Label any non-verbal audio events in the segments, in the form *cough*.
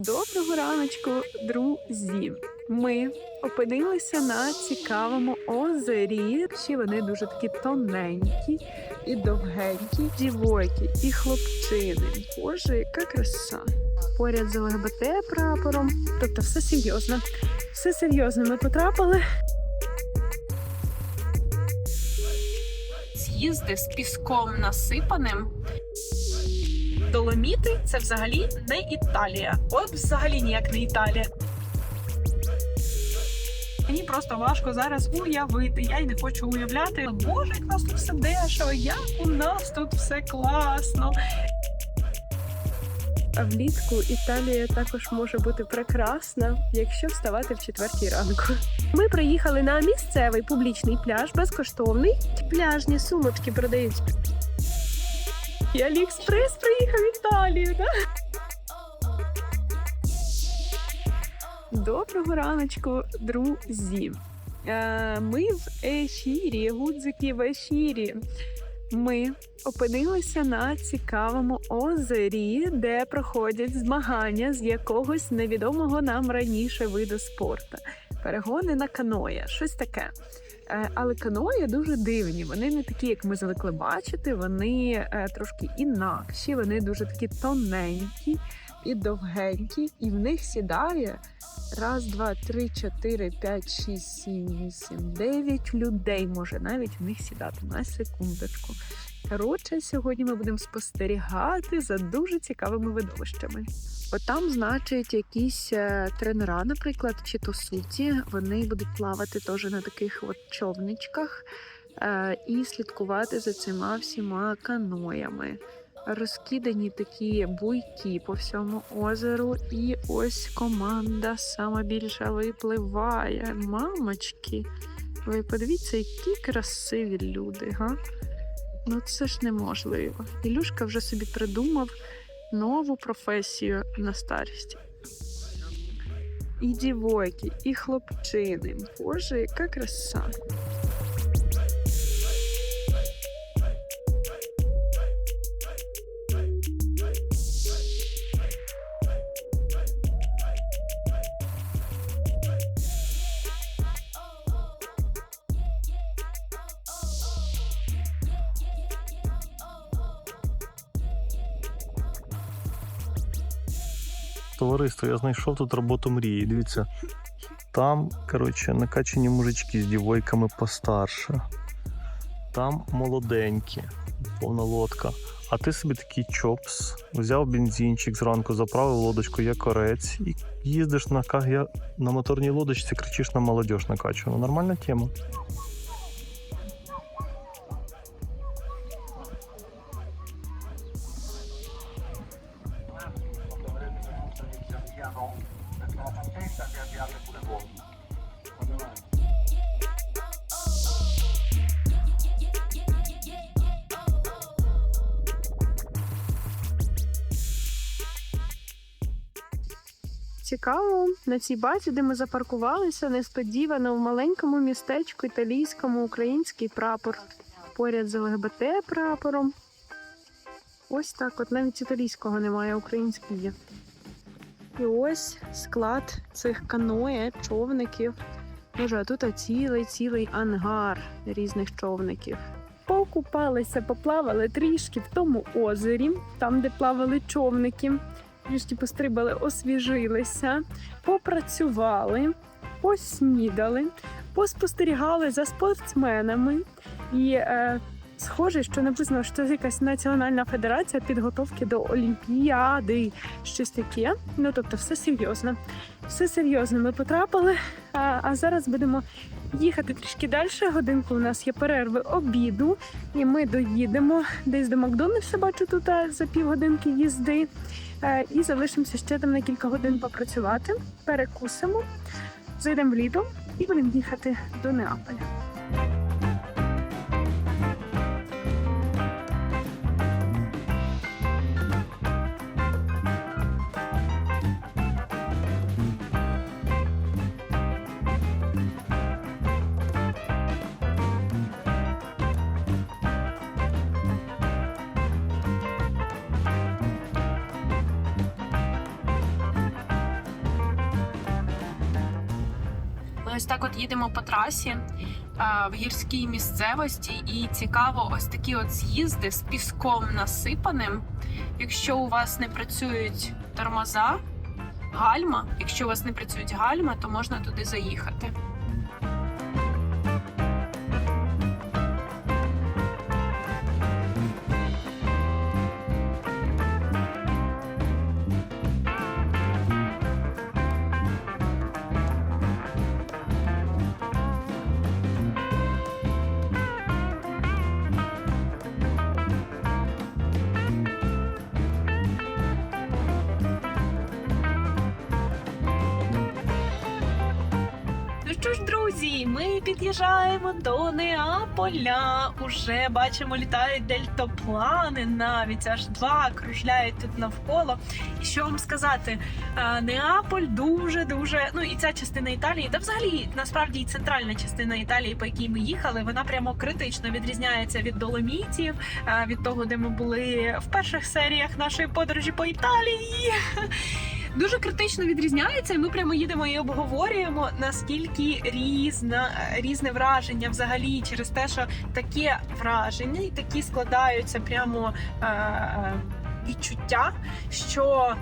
Доброго раночку, друзі! Ми опинилися на цікавому озері. Всі вони дуже такі тоненькі і довгенькі, дівойки і хлопчини. Боже, яка краса! Поряд з ЛГБТ прапором. Тобто все серйозно. Все серйозно. Ми потрапили. З'їзди з піском насипаним. Доломіти це взагалі не Італія. От взагалі ніяк не Італія. Мені просто важко зараз уявити. Я й не хочу уявляти. Боже, як у нас тут все дешево, як у нас тут все класно. А влітку Італія також може бути прекрасна, якщо вставати в четвертій ранку. Ми приїхали на місцевий публічний пляж, безкоштовний. Пляжні сумочки продають. І Аліекспрес приїхав в Італію, да? Доброго раночку, друзі. Е, Ми в ефірі, гудзики в ефірі. Ми опинилися на цікавому озері, де проходять змагання з якогось невідомого нам раніше виду спорту. Перегони на каноє, щось таке. Е, Але каної дуже дивні. Вони не такі, як ми звикли бачити. Вони е, трошки інакші, вони дуже такі тоненькі і довгенькі, і в них сідає раз, два, три, чотири, п'ять, шість, сім, вісім, дев'ять людей може навіть в них сідати на секундочку. Коротше, сьогодні ми будемо спостерігати за дуже цікавими видовищами. От там, значить, якісь е, тренера, наприклад, чи то суті, вони будуть плавати теж на таких от човничках е, і слідкувати за цими всіма каноями. Розкидані такі буйки по всьому озеру, і ось команда сама більша випливає. Мамочки, ви подивіться, які красиві люди, га? Ну це ж неможливо. Ілюшка вже собі придумав нову професію на старість. І дівойки, і хлопчини. Боже, яка краса. Товариство, я знайшов тут роботу мрії. Дивіться, там, коротше, накачані мужички з дівойками постарше. Там молоденькі, повна лодка. А ти собі такий чопс, взяв бензинчик зранку, заправив лодочку, як корець, і їздиш на, на моторній лодочці, кричиш на молодіж накачану. Нормальна тема. Цікаво, на цій базі, де ми запаркувалися, несподівано в маленькому містечку італійському український прапор. Поряд з ЛГБТ прапором. Ось так, от навіть італійського немає, український є. І ось склад цих каноє, човників. Боже, а тут цілий цілий ангар різних човників. Покупалися, поплавали трішки в тому озері, там, де плавали човники. Трішки пострибали, освіжилися, попрацювали, поснідали, поспостерігали за спортсменами. І е, схоже, що написано, що це якась національна федерація підготовки до Олімпіади, щось таке. Ну тобто, все серйозно. Все серйозно. Ми потрапили. А, а зараз будемо їхати трішки далі. Годинку у нас є перерви обіду, і ми доїдемо десь до Макдональдса. Бачу тут за півгодинки їзди. Е, І залишимося ще там на кілька годин попрацювати. Перекусимо, зайдемо в літо і будемо їхати до Неаполя. Ось так от їдемо по трасі е, в гірській місцевості, і цікаво, ось такі от з'їзди з піском насипаним. Якщо у вас не працюють тормоза, гальма, якщо у вас не працюють гальма, то можна туди заїхати. Під'їжджаємо до Неаполя. Уже бачимо, літають дельтаплани навіть аж два кружляють тут навколо. І що вам сказати? е, Неаполь дуже дуже. Ну і ця частина Італії, та взагалі насправді і центральна частина Італії, по якій ми їхали, вона прямо критично відрізняється від Доломітів, е, від того, де ми були в перших серіях нашої подорожі по Італії. Дуже критично відрізняється, і ми прямо їдемо і обговорюємо наскільки різна різне враження взагалі через те, що таке враження і такі складаються прямо е, е, відчуття, що.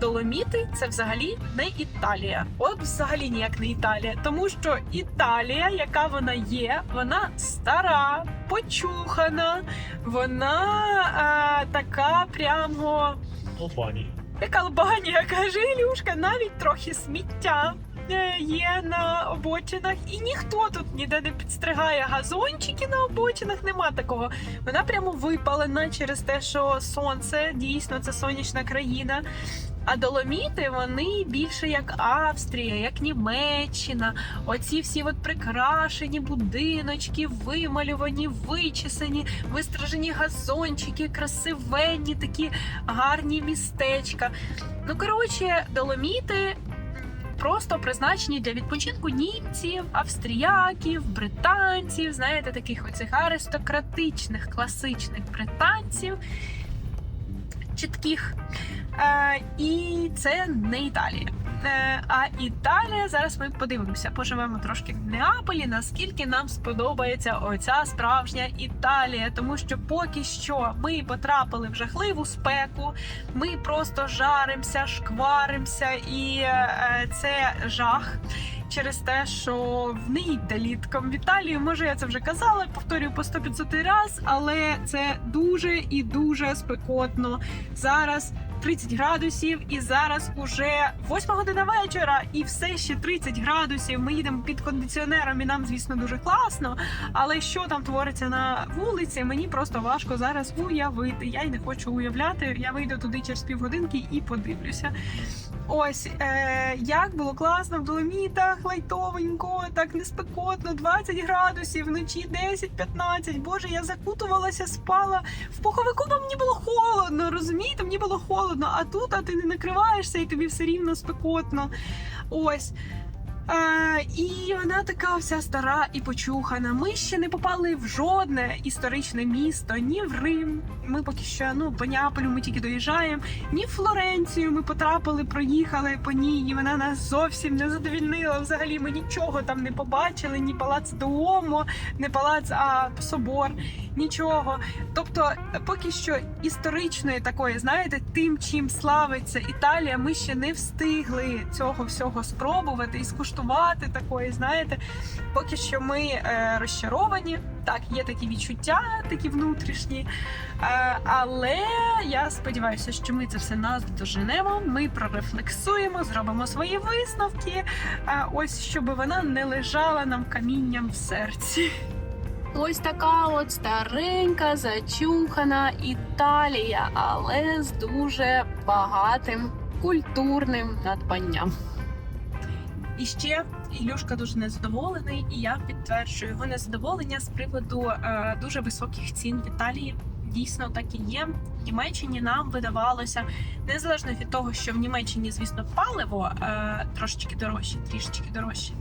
Доломіти це взагалі не Італія. От взагалі ніяк не Італія. Тому що Італія, яка вона є, вона стара, почухана, вона е, така прямо Албанії. Як Албанія, каже Ілюшка, навіть трохи сміття е, є на обочинах, і ніхто тут ніде не підстригає газончики на обочинах. Нема такого. Вона прямо випалена через те, що сонце дійсно це сонячна країна. А доломіти вони більше як Австрія, як Німеччина. Оці всі от прикрашені будиночки, вималювані, вичесані, вистражені газончики, красивенні, такі гарні містечка. Ну коротше, доломіти просто призначені для відпочинку німців, австріяків, британців, знаєте, таких оцих аристократичних, класичних британців, чітких. Е, і це не Італія. Е, а Італія зараз ми подивимося, поживемо трошки в Неаполі. Наскільки нам сподобається оця справжня Італія, тому що поки що ми потрапили в жахливу спеку, ми просто жаримося, шкваримося, і е, це жах. Через те, що в не їдьте літком в Італію, може я це вже казала, повторюю по 100-500 раз, але це дуже і дуже спекотно. Зараз 30 градусів, і зараз уже 8 година вечора, і все ще 30 градусів. Ми їдемо під кондиціонером, і нам, звісно, дуже класно. Але що там твориться на вулиці, мені просто важко зараз уявити. Я й не хочу уявляти. Я вийду туди через півгодинки і подивлюся. Ось е, як було класно в Доломітах, лайтовенько, так не спекотно, 20 градусів, вночі 10-15. Боже, я закутувалася, спала в пуховику, бо мені було холодно, розумієте? Мені було холодно, а тут а ти не накриваєшся і тобі все рівно спекотно. Ось. Е, і вона така вся стара і почухана. Ми ще не попали в жодне історичне місто, ні в Рим. Ми поки що ну по Неаполю ми тільки доїжджаємо, ні в Флоренцію. Ми потрапили, проїхали по ній. і Вона нас зовсім не задовільнила. Взагалі ми нічого там не побачили, ні палац Дуомо, не палац, а собор, нічого. Тобто, поки що історичної такої, знаєте, тим, чим славиться Італія, ми ще не встигли цього всього спробувати і скуштувати такої, знаєте. Поки що ми е, розчаровані. Так, є такі відчуття, такі внутрішні. Е, але я сподіваюся, що ми це все нас доженемо. Ми прорефлексуємо, зробимо свої висновки. Е, ось щоб вона не лежала нам камінням в серці. Ось така от старенька, зачухана Італія, але з дуже багатим культурним надбанням. І ще Ілюшка дуже незадоволений, і я підтверджую його незадоволення з приводу е, дуже високих цін в Італії. Дійсно, так і є. В Німеччині нам видавалося, незалежно від того, що в Німеччині, звісно, паливо е, трошечки дорожче, трішечки дорожче.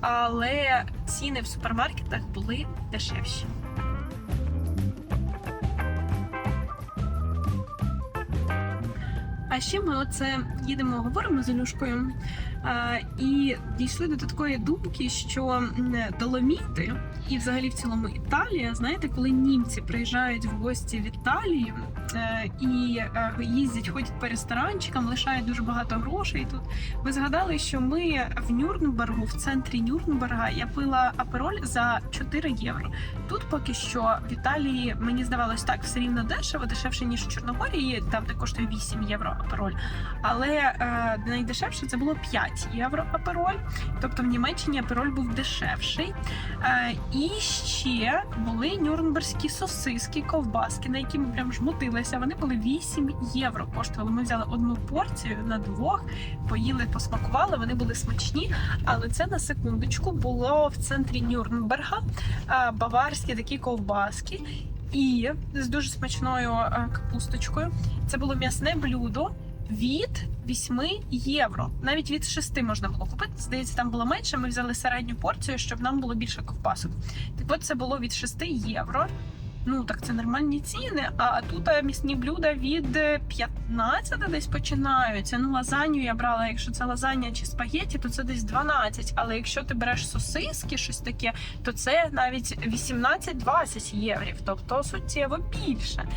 Але ціни в супермаркетах були дешевші. Ще ми оце їдемо, говоримо з Ілюшкою а, і дійшли до такої думки, що доломіти і взагалі в цілому Італія, знаєте, коли німці приїжджають в гості в Італію е, і е, їздять, ходять по ресторанчикам, лишають дуже багато грошей тут. Ви згадали, що ми в Нюрнбергу, в центрі Нюрнберга, я пила апероль за 4 євро. Тут поки що в Італії мені здавалось так все рівно дешево, дешевше ніж в Чорногорії, там де коштує 8 євро апероль. Але е, найдешевше це було 5 євро апероль. Тобто в Німеччині апероль був дешевший. Е, і ще були нюрнберзькі сосиски, ковбаски, на які ми прям жмутилися. Вони були 8 євро коштували. Ми взяли одну порцію на двох, поїли, посмакували. Вони були смачні. Але це на секундочку було в центрі Нюрнберга баварські такі ковбаски. І з дуже смачною е, капусточкою. Це було м'ясне блюдо від 8 євро. Навіть від 6 можна було купити. Здається, там було менше. Ми взяли середню порцію, щоб нам було більше ковбасок. Так от це було від 6 євро. Ну так це нормальні ціни. А тут е, місні блюда від е, 15 десь починаються. Ну, лазанью я брала. Якщо це лазання чи спагетті, то це десь 12. Але якщо ти береш сосиски, щось таке, то це навіть 18-20 єврів, тобто суттєво більше.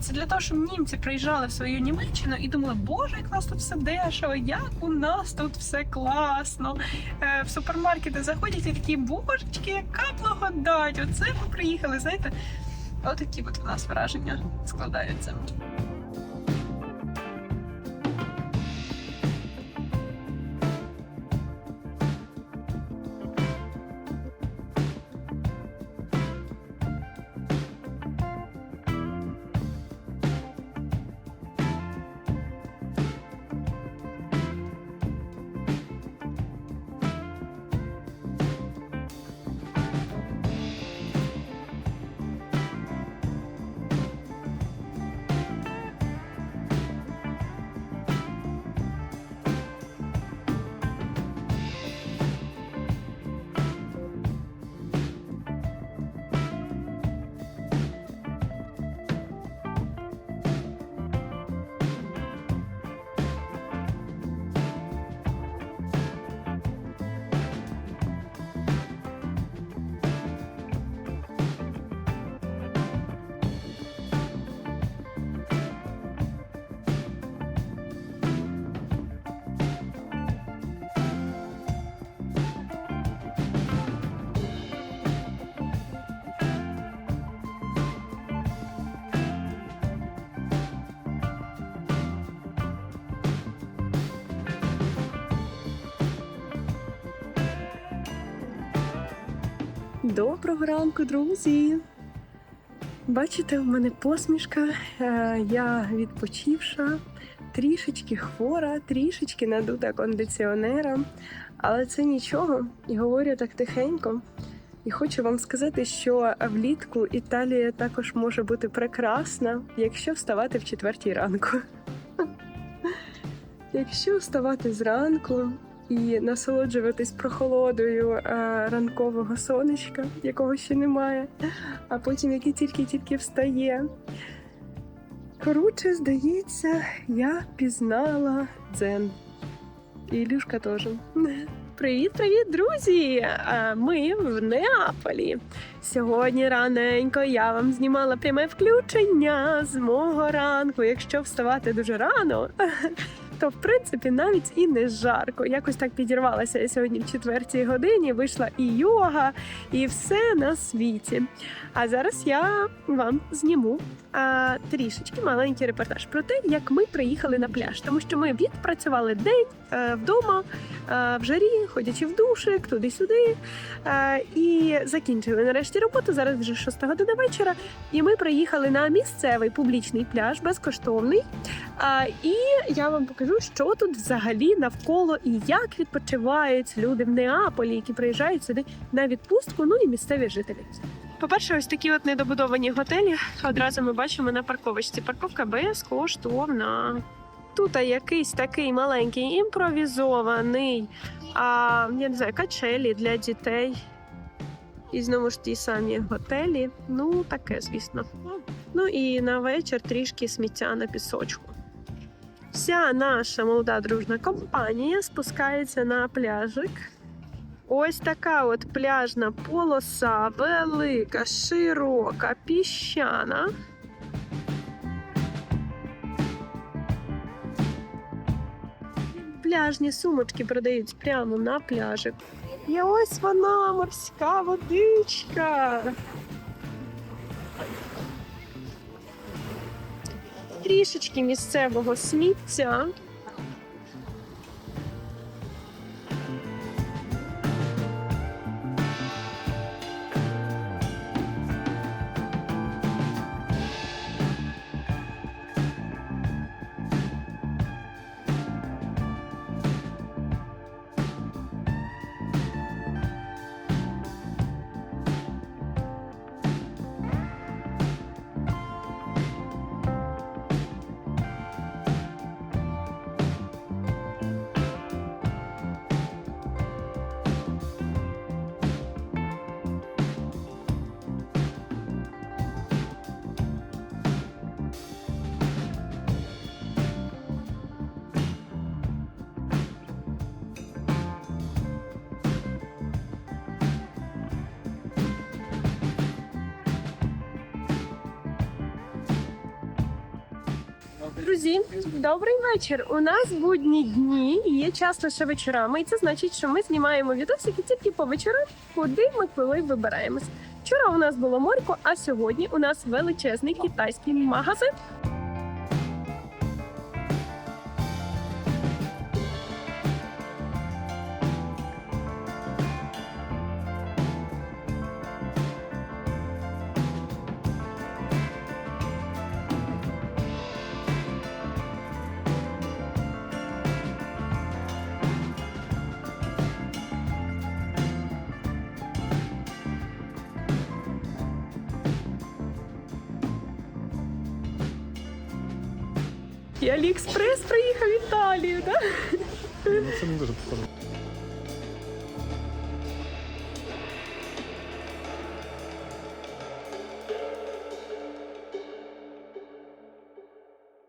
Це для того, щоб німці приїжджали в свою Німеччину і думали, боже, як нас тут все дешево, як у нас тут все класно. Е, В супермаркети заходять і такі, божечки, яка благодать! Оце ми приїхали. Знаєте, отакі от у нас враження складаються. Доброго ранку, друзі! Бачите, в мене посмішка. Е, Я відпочивша, трішечки хвора, трішечки надута кондиціонером, але це нічого. І говорю так тихенько. І хочу вам сказати, що влітку Італія також може бути прекрасна, якщо вставати в четвертій ранку. *laughs* Якщо вставати зранку і насолоджуватись прохолодою е, ранкового сонечка, якого ще немає, а потім який тільки-тільки встає. Коротше, здається, я пізнала дзен. І Ілюшка теж. Привіт, привіт, друзі! Ми в Неаполі. Сьогодні раненько я вам знімала пряме включення з мого ранку. Якщо вставати дуже рано, то в принципі навіть і не жарко. Якось так підірвалася я сьогодні в четвертій годині. Вийшла і йога, і все на світі. А зараз я вам зніму а, трішечки маленький репортаж про те, як ми приїхали на пляж, тому що ми відпрацювали день е, вдома е, в жарі, ходячи в душик, туди-сюди. Е, і закінчили нарешті роботу. Зараз вже 6 година вечора. І ми приїхали на місцевий публічний пляж, безкоштовний. А, і я вам покажу, що тут взагалі навколо і як відпочивають люди в Неаполі, які приїжджають сюди на відпустку. Ну і місцеві жителі. По-перше, ось такі от недобудовані готелі. Одразу ми бачимо на парковочці. Парковка безкоштовна. Тут якийсь такий маленький імпровізований, а, я не знаю, качелі для дітей. І знову ж ті самі готелі. Ну, таке, звісно. Ну і на вечір трішки сміття на пісочку. Вся наша молода дружна компанія спускається на пляжик. Ось така от пляжна полоса, велика, широка, піщана. Пляжні сумочки продають прямо на пляжик. І ось вона, морська водичка. Трішечки місцевого сміття. Друзі, добрий вечір. У нас будні дні є час лише вечорами. І це значить, що ми знімаємо відосики тільки по вечорам, куди ми коли вибираємось. Вчора у нас було морько, а сьогодні у нас величезний китайський магазин. Аліекспрес приїхав в Італію, так? Ну це не дуже походу.